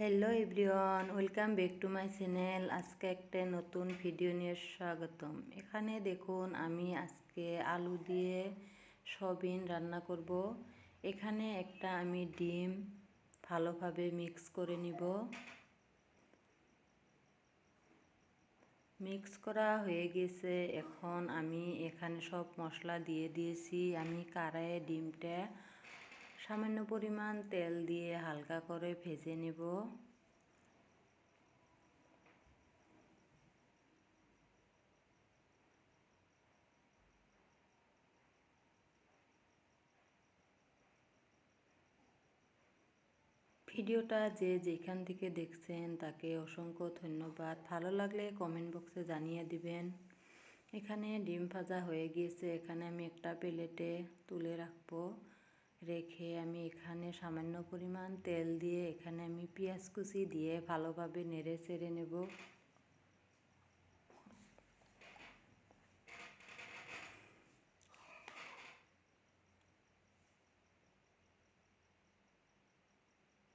Hello everyone welcome back to my channel আজকে একটা নতুন ভিডিও নিয়ে স্বাগতম। এখানে দেখুন, আমি আজকে আলু দিয়ে সবিন রান্না করব। এখানে একটা আমি ডিম ভালোভাবে মিক্স করে নিব। মিক্স করা হয়ে গেছে। এখন আমি এখানে সব মশলা দিয়ে দিয়েছি। আমি কারায়ে ডিমটা সামান্য পরিমাণ তেল দিয়ে হালকা করে ভেজে নেব। ভিডিওটা যে যেখান থেকে দেখছেন তাকে অসংখ্য ধন্যবাদ। ভালো লাগলে কমেন্ট বক্সে জানিয়ে দিবেন। এখানে ডিম ভাজা হয়ে গিয়েছে। এখানে আমি একটা প্লেটে তুলে রাখব। রেখে আমি এখানে সামান্য পরিমাণ তেল দিয়ে এখানে আমি পেঁয়াজ কুচি দিয়ে ভালোভাবে নেড়ে চেড়ে নেব।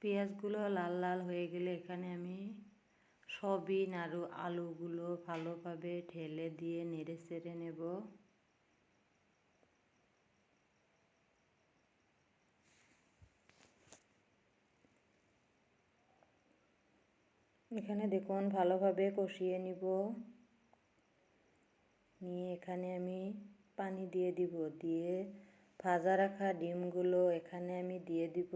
পেঁয়াজগুলো লাল লাল হয়ে গেলে এখানে আমি সবিন আর আলুগুলো ভালোভাবে ঢেলে দিয়ে নেড়ে চেড়ে নেব। এখানে দেখুন, ভালোভাবে কষিয়ে নিব। নিয়ে এখানে আমি পানি দিয়ে দিব, দিয়ে ভাজা রাখা ডিমগুলো এখানে আমি দিয়ে দিব।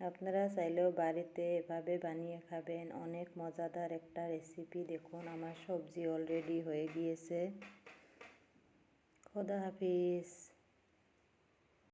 আপনারা চাইলেও বাড়িতে এভাবে বানিয়ে খাবেন, অনেক মজাদার একটা রেসিপি। দেখুন, আমার সবজি অলরেডি হয়ে গিয়েছে। খোদা হাফিজ।